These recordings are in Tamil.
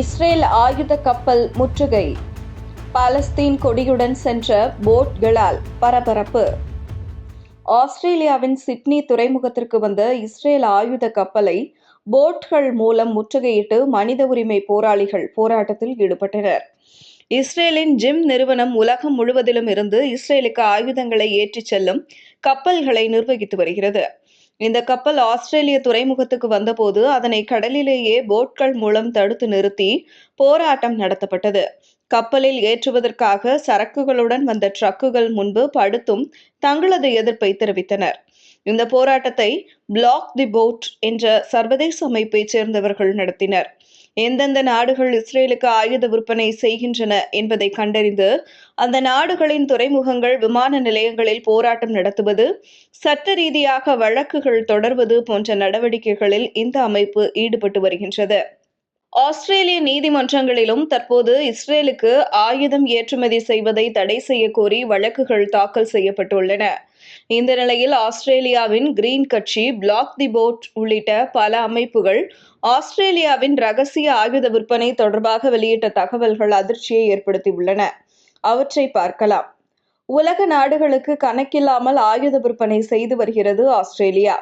இஸ்ரேல் ஆயுத கப்பல் முற்றுகை. பாலஸ்தீன் கொடியுடன் சென்ற போட்களால் பரபரப்பு. ஆஸ்திரேலியாவின் சிட்னி துறைமுகத்திற்கு வந்த இஸ்ரேல் ஆயுத கப்பலை போட்கள் மூலம் முற்றுகையிட்டு மனித உரிமை போராளிகள் போராட்டத்தில் ஈடுபட்டனர். இஸ்ரேலின் ஜிம் நிறுவனம் உலகம் முழுவதிலும் இருந்து இஸ்ரேலுக்கு ஆயுதங்களை ஏற்றிச் செல்லும் கப்பல்களை நிர்வகித்து வருகிறது. இந்த கப்பல் ஆஸ்திரேலிய துறைமுகத்துக்கு வந்தபோது அதனை கடலிலேயே போட்கள் மூலம் தடுத்து நிறுத்தி போராட்டம் நடத்தப்பட்டது. கப்பலில் ஏற்றுவதற்காக சரக்குகளுடன் வந்த ட்ரக்குகள் முன்பு படுத்தும் தங்களது எதிர்ப்பை தெரிவித்தனர். இந்த போராட்டத்தை பிளாக் தி போட் என்ற சர்வதேச அமைப்பைச் சேர்ந்தவர்கள் நடத்தினர். எந்தெந்த நாடுகள் இஸ்ரேலுக்கு ஆயுத விற்பனை செய்கின்றன என்பதை கண்டறிந்து அந்த நாடுகளின் துறைமுகங்கள் விமான நிலையங்களில் போராட்டம் நடத்துவது சட்ட ரீதியாக வழக்குகள் தொடர்வது போன்ற நடவடிக்கைகளில் இந்த அமைப்பு ஈடுபட்டு வருகின்றது. ஆஸ்திரேலிய நீதிமன்றங்களிலும் தற்போது இஸ்ரேலுக்கு ஆயுதம் ஏற்றுமதி செய்வதை தடை செய்ய கோரி வழக்குகள் தாக்கல் செய்யப்பட்டுள்ளன. இந்த நிலையில் ஆஸ்திரேலியாவின் கிரீன் கட்சி பிளாக் தி போட் உள்ளிட்ட பல அமைப்புகள் ஆஸ்திரேலியாவின் ரகசிய ஆயுத விற்பனை தொடர்பாக வெளியிட்ட தகவல்கள் அதிர்ச்சியை ஏற்படுத்தியுள்ளன. அவற்றை பார்க்கலாம். உலக நாடுகளுக்கு கணக்கில்லாமல் ஆயுத விற்பனை செய்து வருகிறது ஆஸ்திரேலியா.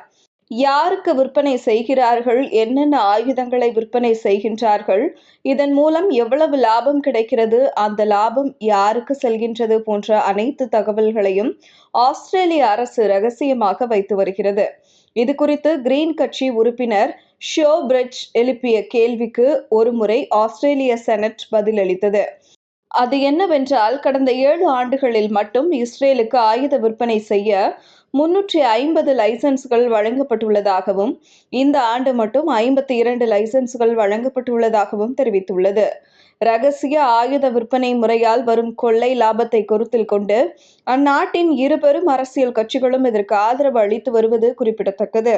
யாருக்கு விற்பனை செய்கிறார்கள்? என்னென்ன ஆயுதங்களை விற்பனை செய்கின்றார்கள்? இதன் மூலம் எவ்வளவு லாபம் கிடைக்கிறது? அந்த லாபம் யாருக்கு செல்கின்றது போன்ற அனைத்து தகவல்களையும் ஆஸ்திரேலிய அரசு ரகசியமாக வைத்து வருகிறது. இது குறித்து கிரீன் கட்சி உறுப்பினர் ஷோ பிரிட்ஜ் எழுப்பிய கேள்விக்கு ஒருமுறை ஆஸ்திரேலிய செனட் பதிலளித்தது. அது என்னவென்றால் கடந்த ஏழு ஆண்டுகளில் மட்டும் இஸ்ரேலுக்கு ஆயுத விற்பனை செய்ய முன்னூற்றி ஐம்பது லைசன்ஸ்கள் வழங்கப்பட்டுள்ளதாகவும் இந்த ஆண்டு மட்டும் ஐம்பத்தி இரண்டு லைசன்ஸ்கள் வழங்கப்பட்டுள்ளதாகவும் தெரிவித்துள்ளது. ரகசிய ஆயுத விற்பனை முறையால் வரும் கொள்ளை லாபத்தை கருத்தில் கொண்டு அந்நாட்டின் இருபெரும் அரசியல் கட்சிகளும் இதற்கு ஆதரவு அளித்து வருவது குறிப்பிடத்தக்கது.